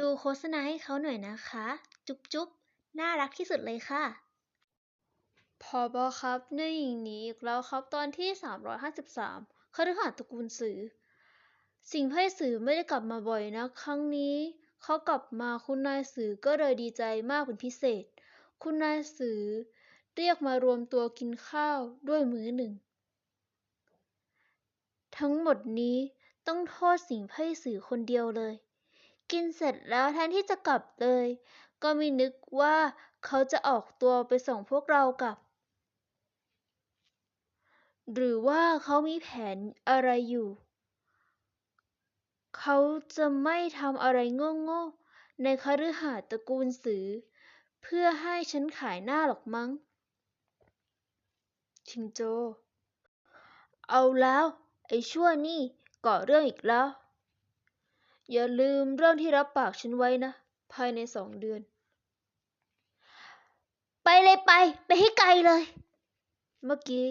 ดูโฆษณาให้เขาหน่อยนะคะ จุ๊บจุ๊บน่ารักที่สุดเลยค่ะพอบอครับในหญิงนีอีกแล้วครับตอนที่ 353คฤหาสน์ตระกูลสือ สิ่งไพร่สือไม่ได้กลับมาบ่อยนะ ครั้งนี้ เขากลับมาคุณนายสือก็เลยดีใจมากเป็นพิเศษ คุณนายสือ เรียกมารวมตัวกินข้าวด้วยมื้อหนึ่ง ทั้งหมดนี้ต้องโทษสิ่งไพร่สือคนเดียวเลย กินเสร็จแล้วแทนที่จะกลับเลย ก็ม่นึกว่าเขาจะออกตัวไปส่งพวกเรากลับ หรือว่าเขามีแผนอะไรอยู่ เขาจะไม่ทำอะไรโง่ๆในคฤหาสน์ตระกูลสือ เพื่อให้ฉันขายหน้าหรอกมั้ง ชิงโจ เอาแล้ว ไอ้ชั่วนี่ก่อเรื่องอีกแล้ว อย่าลืมเรื่องที่รับปากฉันไว้นะ ภายในสองเดือน ไปเลยไป ไปให้ไกลเลย เมื่อกี้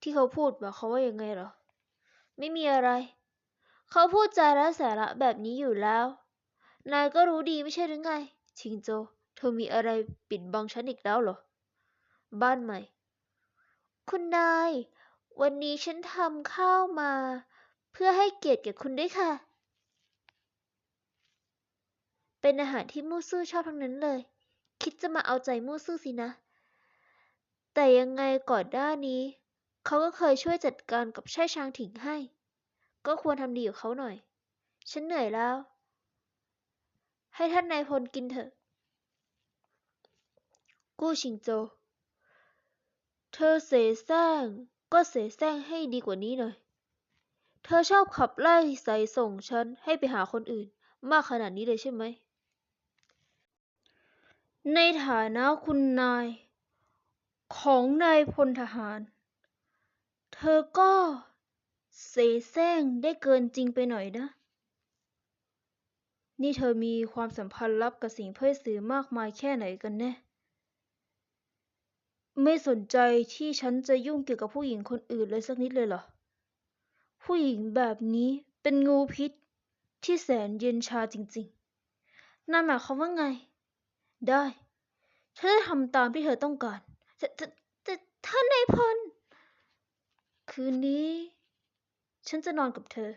ที่เขาพูดหมายความว่ายังไงเหรอ ไม่มีอะไร เขาพูดจาไร้สาระแบบนี้อยู่แล้ว นายก็รู้ดีไม่ใช่หรือไง ชิงโจ เธอมีอะไรปิดบังฉันอีกแล้วเหรอ บ้านใหม่ คุณนาย วันนี้ฉันทำข้าวมา เพื่อให้เกียรติแก่คุณด้วยค่ะ เป็นอาหารที่มู่ซื่อชอบทั้งนั้นเลย คิดจะมาเอาใจมู่ซื่อสินะ แต่ยังไงก่อนหน้านี้ เขาก็เคยช่วยจัดการกับชายชางถิงให้ ก็ควรทำดีกับเขาหน่อย ฉันเหนื่อยแล้ว ให้ท่านนายพลกินเถอะ กู้ชิงโจ เธอเสแสร้งก็เสแสร้งให้ดีกว่านี้หน่อย เธอชอบขับไล่ใส่ส่งฉันให้ไปหาคนอื่น มากขนาดนี้เลยใช่ไหม ในฐานะคุณนาย ของนายพลทหาร เธอก็เสแสร้งได้เกินจริงไปหน่อยนะ นี่เธอมีความสัมพันธ์ลับกับสิงเพ่ยสือมากมายแค่ไหนกันแน่ ไม่สนใจที่ฉันจะยุ่งเกี่ยวกับผู้หญิงคนอื่นเลยสักนิดเลยเหรอ ผู้หญิงแบบนี้เป็นงูพิษที่แสนเย็นชาจริงๆ นั่นหมายความว่าไง ได้ ฉันจะทำตามที่เธอต้องการแต่แต่แต่ท่านนายพล คืนนี้ ฉันจะนอนกับเธอ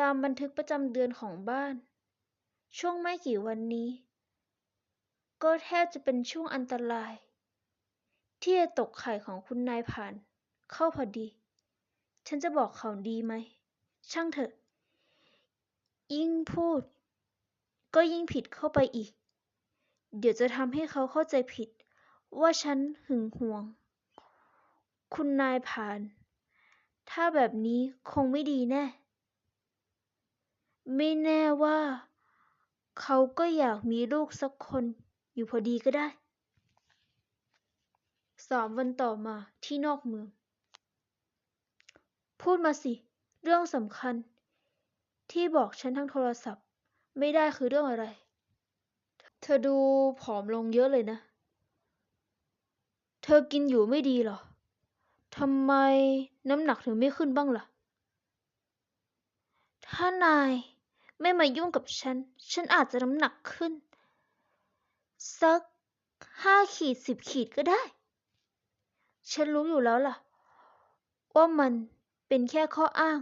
ตามบันทึกประจำเดือนของบ้าน ช่วงไม่กี่วันนี้ ก็แทบจะเป็นช่วงอันตราย ที่จะตกไข่ของคุณนายผ่าน เข้าพอดี ฉันจะบอกเขาดีไหม ช่างเถอะยิ่งพูด ก็ยิ่งผิดเข้าไปอีก เดี๋ยวจะทำให้เขาเข้าใจผิด ว่าฉันหึงหวง คุณนายผ่าน ถ้าแบบนี้คงไม่ดีแน่ ไม่แน่ว่า เขาก็อยากมีลูกสักคนอยู่พอดีก็ได้ สามวันต่อมาที่นอกเมือง พูดมาสิ เรื่องสำคัญ ที่บอกฉันทางโทรศัพท์ ไม่ได้คือเรื่องอะไร เธอดูผอมลงเยอะเลยนะ เธอกินอยู่ไม่ดีหรอ ทำไมน้ำหนักถึงไม่ขึ้นบ้างล่ะ ถ้านายไม่มายุ่งกับฉัน ฉันอาจจะน้ำหนักขึ้น สักห้าขีดสิบขีดก็ได้ ฉันรู้อยู่แล้วล่ะ ว่ามันเป็นแค่ข้ออ้าง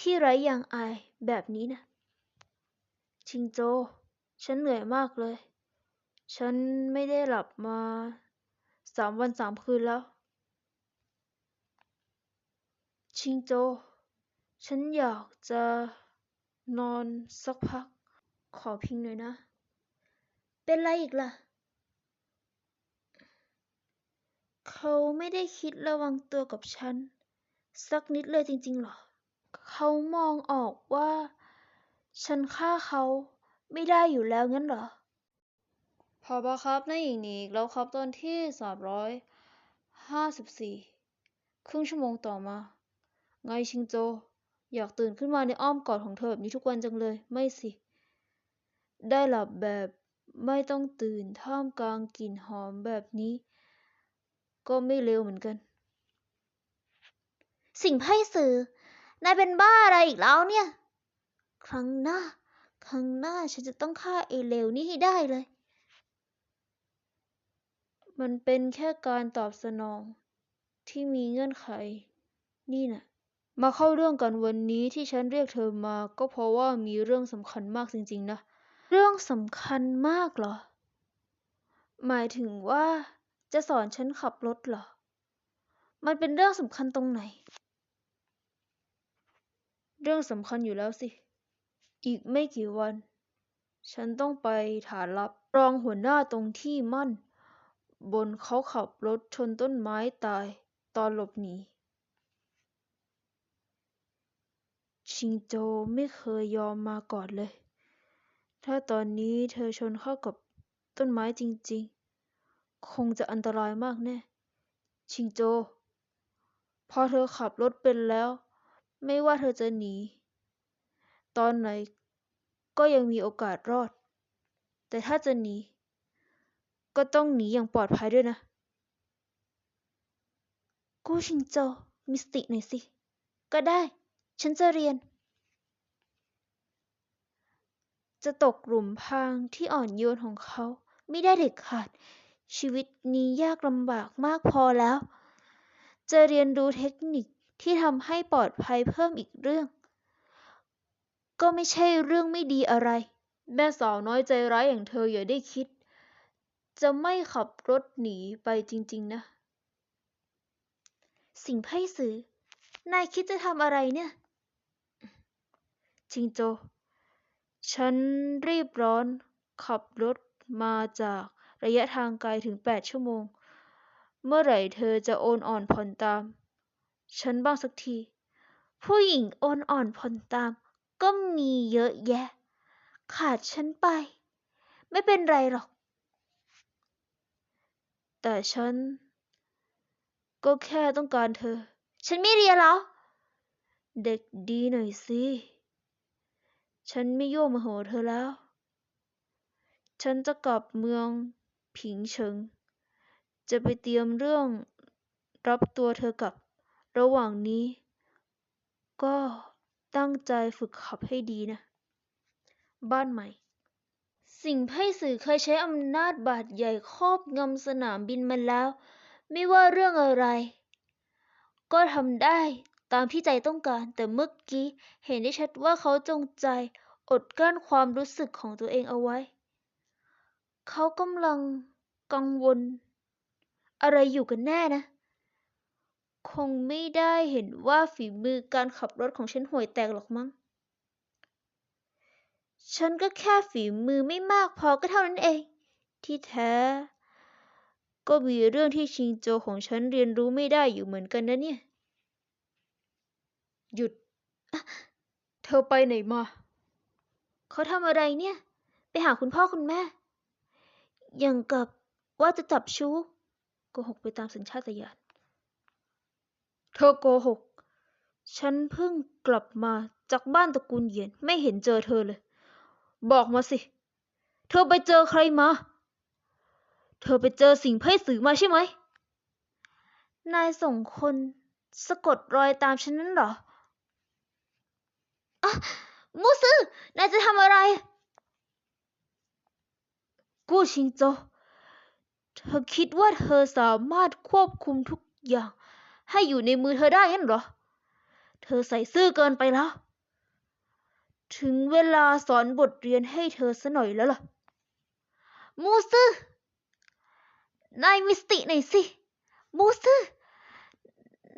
ที่ไร้ยางอายแบบนี้นะ ชิงโจ ฉันเหนื่อยมากเลย ฉันไม่ได้หลับมาสามวันสามคืนแล้ว ชิงโจ ฉันอยากจะนอนสักพัก ขอพิงหน่อยนะ เป็นไรอีกล่ะ เขาไม่ได้คิดระวังตัวกับฉัน สักนิดเลยจริงๆหรอ เขามองออกว่า ฉันฆ่าเขาไม่ได้อยู่แล้วงั้นเหรอพอบอครับนายหญิงหนีอีกแล้วครับตอนที่สามร้อยห้าสิบสี่ครึ่งชั่วโมงต่อมา ไงชิงโจ อยากตื่นขึ้นมาในอ้อมกอดของเธอแบบนี้ทุกวันจังเลย ไม่สิ ได้หลับแบบไม่ต้องตื่นท่ามกลางกลิ่นหอมแบบนี้ ก็ไม่เลวเหมือนกัน สิ่งไพ่สื่อนายเป็นบ้าอะไรอีกแล้วเนี่ย ครั้งหน้า ครั้งหน้าฉันจะต้องฆ่าไอ้เลวนี่ให้ได้เลย มันเป็นแค่การตอบสนอง ที่มีเงื่อนไข นี่น่ะ มาเข้าเรื่องกันวันนี้ที่ฉันเรียกเธอมา ก็เพราะว่ามีเรื่องสำคัญมากจริงๆนะ เรื่องสำคัญมากเหรอ หมายถึงว่าจะสอนฉันขับรถเหรอ มันเป็นเรื่องสำคัญตรงไหน เรื่องสำคัญอยู่แล้วสิ อีกไม่กี่วัน ฉันต้องไปฐานลับ รองหัวหน้าตรงที่มั่น บนเขาขับรถชนต้นไม้ตายตอนหลบหนี ชิงโจไม่เคยยอมมาก่อนเลย ถ้าตอนนี้เธอชนเข้ากับต้นไม้จริงๆ คงจะอันตรายมากแน่ ชิงโจ พอเธอขับรถเป็นแล้ว ไม่ว่าเธอจะหนี ตอนไหนก็ยังมีโอกาสรอด แต่ถ้าจะหนี ก็ต้องหนีอย่างปลอดภัยด้วยนะ กูชิงโจมีสติหน่อยสิ ก็ได้ ฉันจะเรียน จะตกหลุมพรางที่อ่อนโยนของเขา ไม่ได้เด็ดขาด ชีวิตนี้ยากลำบากมากพอแล้ว จะเรียนรู้เทคนิคที่ทำให้ปลอดภัยเพิ่มอีกเรื่อง ก็ไม่ใช่เรื่องไม่ดีอะไร แม่สาวน้อยใจร้ายอย่างเธออย่าได้คิด จะไม่ขับรถหนีไปจริง ๆ นะ สิงไพ่สือนายคิดจะทำอะไรเนี่ย ชิงโจ ฉันรีบร้อนขับรถมาจากระยะทางไกลถึงแปดชั่วโมง เมื่อไหร่เธอจะโอนอ่อนผ่อนตาม ฉันบ้างสักที ผู้หญิงโอนอ่อนผ่อนตาม ก็มีเยอะแยะ ขาดฉันไป ไม่เป็นไรหรอก แต่ฉัน ก็แค่ต้องการเธอ ฉันไม่เรียนแล้วเด็กดีหน่อยสิ ฉันไม่โยมโมโหเธอแล้ว ฉันจะกลับเมืองผิงเฉิง จะไปเตรียมเรื่องรับตัวเธอกลับ ระหว่างนี้ ก็ ตั้งใจฝึกขับให้ดีนะ บ้านใหม่ สิ่งไพ่สื่อเคยใช้อำนาจบาดใหญ่ครอบงำสนามบินมาแล้ว ไม่ว่าเรื่องอะไร ก็ทำได้ตามที่ใจต้องการ แต่เมื่อกี้เห็นได้ชัดว่าเขาจงใจอดกลั้นความรู้สึกของตัวเองเอาไว้ เขากำลังกังวล อะไรอยู่กันแน่นะ คงไม่ได้เห็นว่าฝีมือการขับรถของฉันห่วยแตกหรอกมั้ง ฉันก็แค่ฝีมือไม่มากพอก็เท่านั้นเอง ที่แท้ ก็มีเรื่องที่ชิงโจของฉันเรียนรู้ไม่ได้อยู่เหมือนกันนะเนี่ย หยุดอะเธอไปไหนมา เขาทำอะไรเนี่ย ไปหาคุณพ่อคุณแม่ อย่างกับว่าจะจับชู้โกหกไปตามสัญชาตญาณ เธอโกหก ฉันเพิ่งกลับมาจากบ้านตระกูลเหยียนไม่เห็นเจอเธอเลย บอกมาสิ เธอไปเจอใครมา เธอไปเจอสิ่งไพ่สื่อมาใช่ไหม นายส่งคนสะกดรอยตามฉันนั่นหรออะมูซือนายจะทำอะไร กู้ชิงโจ เธอคิดว่าเธอสามารถควบคุมทุกอย่าง ให้อยู่ในมือเธอได้งั้นเหรอ เธอใส่ซื่อเกินไปแล้ว ถึงเวลาสอนบทเรียนให้เธอซะหน่อยแล้วล่ะ มูซือนายมีสติหน่อยสิ มูซือ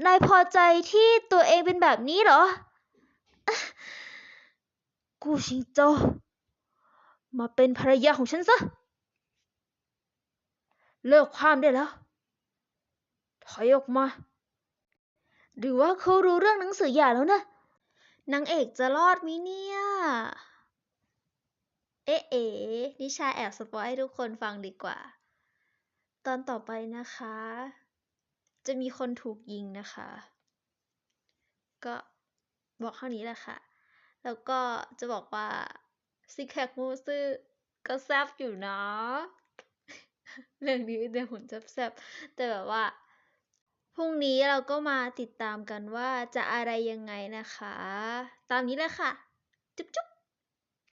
นายพอใจที่ตัวเองเป็นแบบนี้เหรอ กูชิงโจ มาเป็นภรรยาของฉันซะ เลิกความได้แล้ว ถอยออกมา หรือว่าเขารู้เรื่องหนังสือหย่าแล้วนะนางเอกจะรอดมิเนี่ย เอ๊ะเอ๋นิชาแอบสปอยให้ทุกคนฟังดีกว่า ตอนต่อไปนะคะ จะมีคนถูกยิงนะคะ ก็บอกเท่านี้แหละค่ะ แล้วก็จะบอกว่าซิกแพคมูซื่อก็แซบอยู่นะเรื่องนี้แต่หุ่นแซบๆแต่แบบว่า พรุ่งนี้เราก็มาติดตามกันว่าจะอะไรยังไงนะคะ ตามนี้แหละค่ะ จุ๊บจุ๊บ